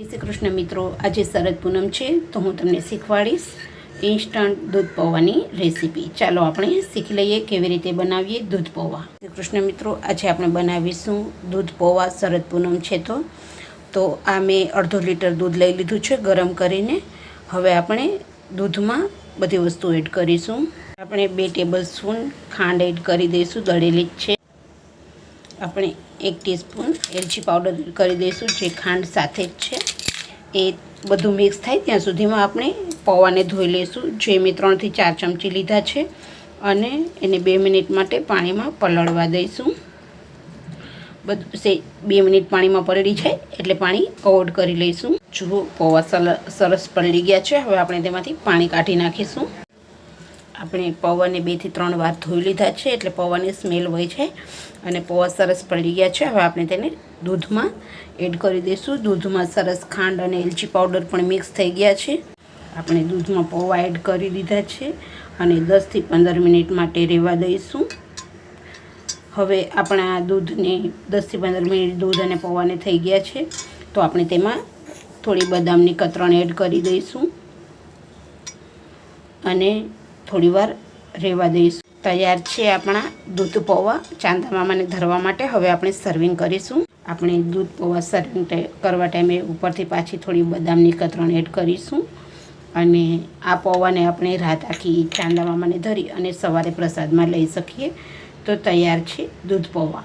શ્રી કૃષ્ણ મિત્રો, આજે શરદ પૂનમ છે, તો હું તમને શીખવાડીશ ઇન્સ્ટન્ટ દૂધ પૌવાની રેસીપી ચાલો આપણે શીખી લઈએ કેવી રીતે બનાવીએ દૂધ પૌવા. શ્રી કૃષ્ણ મિત્રો, આજે આપણે બનાવીશું દૂધ પૌવા શરદ પૂનમ છે તો. તો આ મેં અડધો લીટર દૂધ લઈ લીધું છે ગરમ કરીને. હવે આપણે દૂધમાં બધી વસ્તુ એડ કરીશું. આપણે બે ટેબલ સ્પૂન ખાંડ એડ કરી દઈશું, દળેલી જ છે. આપણે એક ટીસ્પૂન એલચી પાવડર કરી દઈશું, જે ખાંડ સાથે જ છે. એ બધું મિક્સ થાય ત્યાં સુધીમાં આપણે પૌવાને ધોઈ લઈશું, જે મેં ત્રણથી ચાર ચમચી લીધા છે. અને એને બે મિનિટ માટે પાણીમાં પલળવા દઈશું. બધું, સે, બે મિનિટ પાણીમાં પલળી જાય એટલે પાણી અવોઇડ કરી લઈશું. જુઓ, પૌવા સરસ પલળી ગયા છે. હવે આપણે તેમાંથી પાણી કાઢી નાખીશું. આપણે પૌવાને બેથી ત્રણ વાર ધોઈ લીધા છે એટલે પૌવાની સ્મેલ હોય છે અને પૌવા સરસ પડી ગયા છે. હવે આપણે તેને દૂધમાં એડ કરી દઈશું. દૂધમાં સરસ ખાંડ અને એલચી પાવડર પણ મિક્સ થઈ ગયા છે. આપણે દૂધમાં પૌવા એડ કરી દીધા છે અને દસથી પંદર મિનિટ માટે રહેવા દઈશું. હવે આપણા દૂધને દસથી પંદર મિનિટ દૂધ અને પૌવાને થઈ ગયા છે. તો આપણે તેમાં થોડી બદામની કતરણ એડ કરી દઈશું. અને થોડીવાર રહેવા દઈશું. તૈયાર છે આપણા દૂધ પૌવા ચાંદા મામાને ધરવા માટે. હવે આપણે સર્વિંગ કરીશું. આપણે દૂધ પૌવા સર્વિંગ કરવા ટાઈમે ઉપરથી પાછી થોડી બદામની કતરણ એડ કરીશું. અને આ પૌવાને આપણે રાત આખી ચાંદા મામાને ધરી અને સવારે પ્રસાદમાં લઈ શકીએ. તો તૈયાર છે દૂધ પૌવા.